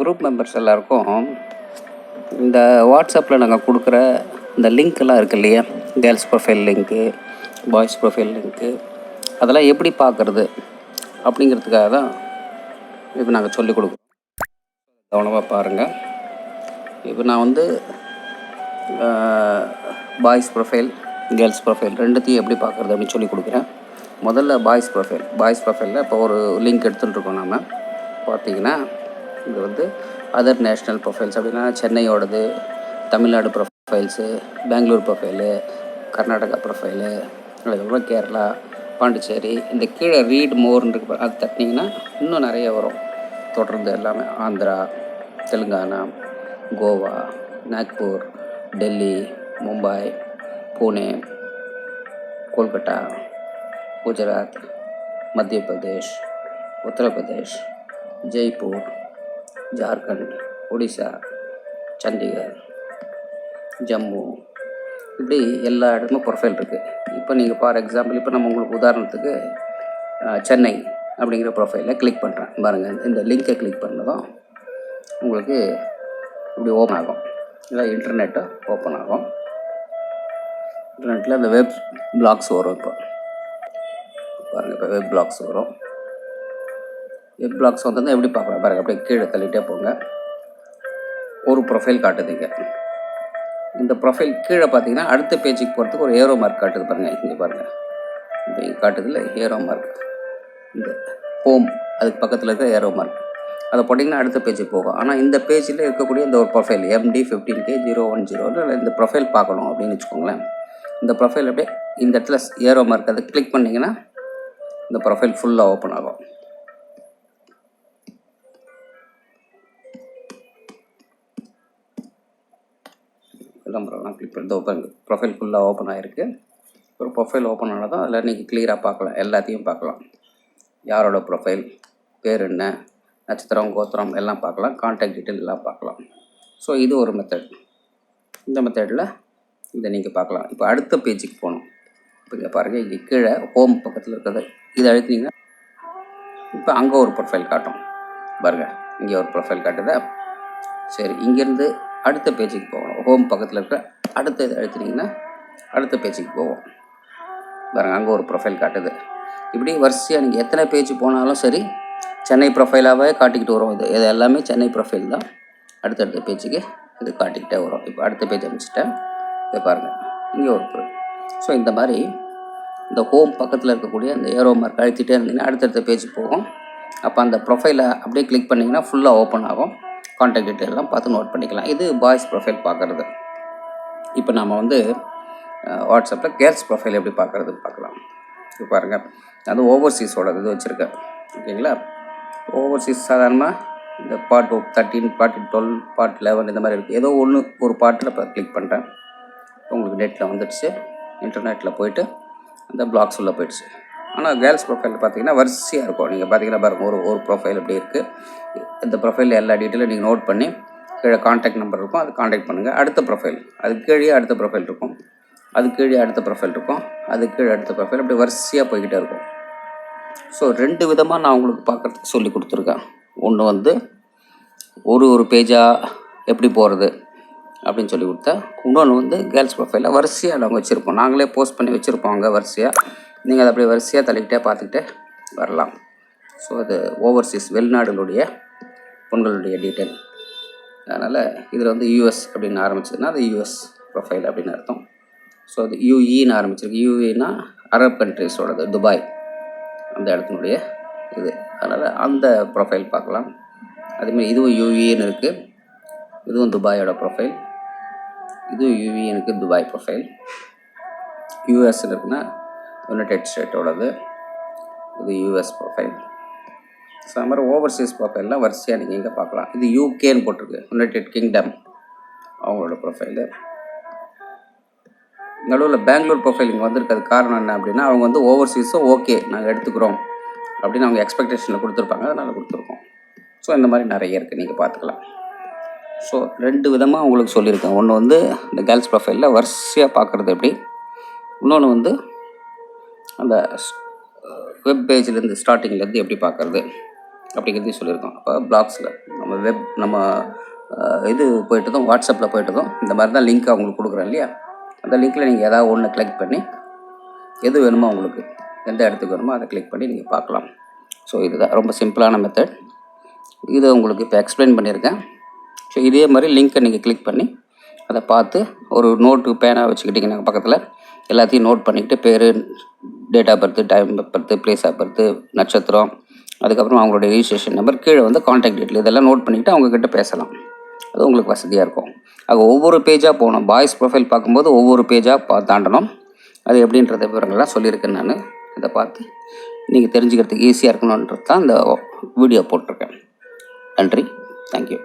Group members எல்லாருக்கும் இந்த வாட்ஸ்அப்பில் நாங்கள் கொடுக்குற இந்த லிங்க்கெல்லாம் இருக்கு இல்லையா? Girls profile link boys profile link அதெல்லாம் எப்படி பார்க்குறது அப்படிங்கிறதுக்காக தான் இப்போ நாங்கள் சொல்லிக் கொடுக்குறோம். கவனமாக பாருங்கள் இப்போ நான் வந்து பாய்ஸ் ப்ரொஃபைல் கேர்ள்ஸ் ப்ரொஃபைல் ரெண்டுத்தையும் எப்படி பார்க்குறது அப்படின்னு சொல்லி கொடுக்குறேன். முதல்ல பாய்ஸ் ப்ரொஃபைல் பாய்ஸ் ப்ரொஃபைலில் இப்போ ஒரு லிங்க் எடுத்துகிட்டு இருக்கோம் நம்ம பார்த்தீங்கன்னா இது வந்து அதர் நேஷ்னல் ப்ரொஃபைல்ஸ் அப்படின்னா சென்னையோடது Tamil Nadu profiles Bangalore profile Karnataka profile அதுக்கப்புறம் கேரளா பாண்டிச்சேரி இந்த கீழே ரீட் மோர்னு இருக்கு அது தட்டினீங்கன்னா இன்னும் நிறைய வரும். தொடர்ந்து எல்லாமே ஆந்திரா தெலுங்கானா கோவா நாக்பூர் டெல்லி மும்பை பூனே கொல்கட்டா குஜராத் மத்திய பிரதேஷ் உத்தரப்பிரதேஷ் ஜெய்ப்பூர் ஜார்க்கண்ட் ஒடிசா சண்டிகர் ஜம்மு. இப்படி எல்லா இடத்துலையும் ப்ரொஃபைல் இருக்குது இப்போ நீங்கள் ஃபார் எக்ஸாம்பிள் இப்போ நம்ம உங்களுக்கு உதாரணத்துக்கு சென்னை அப்படிங்கிற ப்ரொஃபைலை கிளிக் பண்ணுறேன் பாருங்கள் இந்த லிங்கை கிளிக் பண்ணதும் உங்களுக்கு இப்படி ஓப்பன் ஆகும். இல்லை இன்டர்நெட்டை ஓப்பன் ஆகும். இன்டர்நெட்டில் இந்த வெப் பிளாக்ஸ் வரும் இப்போ. பாருங்கள் இப்போ வெப் பிளாக்ஸ் வரும். வெப் பிளாக்ஸ் வந்து எப்படி பார்க்குறோம் பாருங்கள் அப்படியே கீழே தள்ளிட்டே போங்க. ஒரு ப்ரொஃபைல் காட்டுதுங்க. இந்த ப்ரொஃபைல் கீழே பார்த்தீங்கன்னா அடுத்த பேஜுக்கு போகிறதுக்கு ஒரு ஏரோ மார்க் காட்டுது பாருங்கள் இங்கே பாருங்கள் இந்த காட்டுதில் ஏரோ மார்க் இந்த ஹோம் அதுக்கு பக்கத்தில் இருக்க ஏரோ மார்க் அதை போட்டிங்கன்னா அடுத்த பேஜுக்கு போகும். ஆனால் இந்த பேஜில் இருக்கக்கூடிய இந்த ஒரு profile MD fifteen K zero one zero இந்த ப்ரொஃபைல் பார்க்கணும் அப்படின்னு வச்சுக்கோங்களேன். இந்த ப்ரொஃபைல் அப்படியே இந்த இடத்துல ஏரோ மார்க் அதை கிளிக் பண்ணிங்கன்னா இந்த ப்ரொஃபைல் ஃபுல்லாக ஓப்பன் ஆகும். விளம்பரம்லாம் கிளிக் பண்ணி ஓப்பன் ப்ரொஃபைல் ஃபுல்லாக ஓப்பன் ஆகிருக்கு ஒரு ப்ரொஃபைல் ஓப்பன் ஆனால் தான் அதில் நீங்கள் கிளியராக பார்க்கலாம் எல்லாத்தையும் பார்க்கலாம் யாரோட ப்ரொஃபைல் பேர் என்ன நட்சத்திரம் கோத்திரம் எல்லாம் பார்க்கலாம் கான்டாக்ட் டீட்டெயில் எல்லாம் பார்க்கலாம் ஸோ இது ஒரு மெத்தட் இந்த மெத்தடில் இதை நீங்கள் பார்க்கலாம் இப்போ அடுத்த பேஜுக்கு போகணும். இப்போ இங்கே பாருங்கள் இங்கே கீழே ஹோம் பக்கத்தில் இருக்கிறது இதை அழுத்தினீங்கன்னா இப்போ அங்கே ஒரு ப்ரொஃபைல் காட்டும். பாருங்கள் இங்கே ஒரு ப்ரொஃபைல் காட்டுதா. சரி இங்கேருந்து அடுத்த பேஜுக்கு போகணும். ஹோம் பக்கத்தில் இருக்கிற அடுத்த இதை அழுத்தினீங்கன்னா அடுத்த பேஜுக்கு போவோம். பாருங்க அங்கே ஒரு ப்ரொஃபைல் காட்டுது. இப்படி வரிசையாக நீங்கள் எத்தனை பேஜ் போனாலும் சரி சென்னை ப்ரொஃபைலாகவே காட்டிக்கிட்டு வரும் இது. இது எல்லாமே சென்னை ப்ரொஃபைல் தான். அடுத்தடுத்த பேஜுக்கு இது காட்டிக்கிட்டே வரும். இப்போ அடுத்த பேஜ் அமைச்சிட்டேன் இதை பாருங்கள் இங்கே ஒரு ஸோ இந்த மாதிரி இந்த ஹோம் பக்கத்தில் இருக்கக்கூடிய அந்த ஏரோ மார்க் அழுத்திட்டே இருந்தீங்கன்னா அடுத்தடுத்த பேஜ் போகும். அப்போ அந்த ப்ரொஃபைலை அப்படியே கிளிக் பண்ணிங்கன்னா ஃபுல்லாக ஓப்பன் ஆகும். கான்டாக்ட் டீட்டெயில் பார்த்து நோட் பண்ணிக்கலாம். இது பாய்ஸ் ப்ரொஃபைல் பார்க்குறது. இப்போ நம்ம வந்து வாட்ஸ்அப்பில் கேர்ள்ஸ் ப்ரொஃபைல் எப்படி பார்க்குறதுன்னு பார்க்கலாம். இப்போ பாருங்கள் அது ஓவர்சீஸோட இது வச்சுருக்கேன் ஓகேங்களா? ஓவர்சீஸ் சாதாரணமாக இந்த part thirteen part twelve part eleven இந்த மாதிரி இருக்குது ஏதோ ஒன்று ஒரு பார்ட்டில் இப்போ கிளிக் பண்ணுறேன் உங்களுக்கு நெட்டில் வந்துடுச்சு. இன்டர்நெட்டில் போயிட்டு அந்த பிளாக்ஸ் உள்ளே போயிடுச்சு. ஆனால் கேர்ள்ஸ் ப்ரொஃபைல் பார்த்தீங்கன்னா வரிசையாக இருக்கும். நீங்கள் பார்த்தீங்கன்னா பாருங்கள் ஒரு ஒரு ப்ரொஃபைல் அப்படி இருக்குது இந்த ப்ரொஃபைலில் எல்லா டீட்டெயிலும் நீங்கள் நோட் பண்ணி கீழே காண்டாக்ட் நம்பர் இருக்கும். அது காண்டாக்ட் பண்ணுங்கள் அடுத்த ப்ரொஃபைல் அது கீழே அடுத்த ப்ரொஃபைல் இருக்கும். அது கீழே அடுத்த ப்ரொஃபைல் இருக்கும். அது கீழே அடுத்த ப்ரொஃபைல் அப்படி வரிசையாக போய்கிட்டே இருக்கும். ஸோ ரெண்டு விதமாக நான் உங்களுக்கு பார்க்குறதுக்கு சொல்லி கொடுத்துருக்கேன். ஒன்று வந்து ஒரு ஒரு பேஜாக எப்படி போகிறது அப்படின்னு சொல்லி கொடுத்தா இன்னொன்று வந்து கேர்ள்ஸ் ப்ரொஃபைலில் வரிசையாக நாங்கள் வச்சுருப்போம். நாங்களே போஸ்ட் பண்ணி வச்சுருப்போம் அங்கே வரிசையாக நீங்கள் அதை அப்படியே வரிசையாக தள்ளிக்கிட்டே பார்த்துக்கிட்டே வரலாம். ஸோ அது ஓவர்சீஸ் வெளிநாடுகளுடைய பொண்களுடைய டீட்டெயில் அதனால் இதில் வந்து யூஎஸ் அப்படின்னு ஆரம்பிச்சதுன்னா அது யூஎஸ் ப்ரொஃபைல் அப்படின்னு அர்த்தம். ஸோ அது யூஇன்னு ஆரம்பிச்சிருக்கு. யூஇனா அரப் கண்ட்ரிஸோடது துபாய் அந்த இடத்தினுடைய இது. அதனால் அந்த ப்ரொஃபைல் பார்க்கலாம். அதேமாதிரி இதுவும் யூஇன்னு இருக்குது இதுவும் துபாயோட ப்ரொஃபைல் இதுவும் யூஇன்னு இருக்குது துபாய் ப்ரொஃபைல் யூஎஸ்ன்னு இருக்குன்னா யுனைடெட் ஸ்டேட்டோடது இது யூஎஸ் ப்ரொஃபைல் ஸோ அது மாதிரி ஓவர்சீஸ் ப்ரொஃபைல்லாம் வரிசையாக நீங்கள் இங்கே பார்க்கலாம். இது யூகேன்னு போட்டிருக்கு. யுனைடெட் கிங்டம் அவங்களோட ப்ரொஃபைலு நடுவில் பெங்களூர் ப்ரொஃபைல் இங்கே வந்திருக்கிறது காரணம் என்ன அப்படின்னா அவங்க வந்து ஓவர்சீஸும் ஓகே நாங்கள் எடுத்துக்கிறோம் அப்படின்னு அவங்க எக்ஸ்பெக்டேஷனில் கொடுத்துருப்பாங்க. அதனால் கொடுத்துருக்கோம். ஸோ இந்த மாதிரி நிறைய இருக்குது நீங்கள் பார்த்துக்கலாம். ஸோ ரெண்டு விதமாக உங்களுக்கு சொல்லியிருக்கேன். ஒன்று வந்து இந்த கேர்ள்ஸ் ப்ரொஃபைலில் வரிசையாக பார்க்குறது எப்படி? இன்னொன்று வந்து அந்த வெப் பேஜ்லேருந்து ஸ்டார்டிங்லேருந்து எப்படி பார்க்குறது அப்படிங்கிறதையும் சொல்லியிருக்கோம். அப்போ பிளாக்ஸில் நம்ம வெப் நம்ம இது போயிட்டதும் வாட்ஸ்அப்பில் போயிட்டதும் இந்த மாதிரி தான் லிங்க் அவங்களுக்கு கொடுக்குறேன் இல்லையா? அந்த லிங்க்கில் நீங்கள் ஏதாவது ஒன்று கிளிக் பண்ணி எது வேணுமோ உங்களுக்கு எந்த இடத்துக்கு வேணுமோ அதை கிளிக் பண்ணி நீங்கள் பார்க்கலாம். ஸோ இதுதான் ரொம்ப சிம்பிளான மெத்தட் இதை உங்களுக்கு இப்போ எக்ஸ்பிளைன் பண்ணியிருக்கேன். ஸோ இதே மாதிரி லிங்க்கை நீங்கள் கிளிக் பண்ணி அதை பார்த்து ஒரு நோட்டு பேனா வச்சுக்கிட்டிங்கன்னா பக்கத்தில் எல்லாத்தையும் நோட் பண்ணிக்கிட்டு பேர் date of birth time of birth place of birth நட்சத்திரம் அதுக்கப்புறம் அவங்களுடைய ரிஜிஸ்ட்ரேஷன் நம்பர் கீழே வந்து காண்டாக்ட் டீட்டெயில் இதெல்லாம் நோட் பண்ணிக்கிட்டு அவங்கக்கிட்ட பேசலாம். அது உங்களுக்கு வசதியாக இருக்கும். அது ஒவ்வொரு பேஜாக போகணும். பாய்ஸ் ப்ரொஃபைல் பார்க்கும்போது ஒவ்வொரு பேஜாக பா தாண்டணும். அது எப்படின்றத விவரங்கள்லாம் சொல்லியிருக்கேன் நான். இதை பார்த்து நீங்கள் தெரிஞ்சுக்கிறதுக்கு ஈஸியாக இருக்கணுன்றது தான் இந்த வீடியோ போட்டிருக்கேன். நன்றி. தேங்க்யூ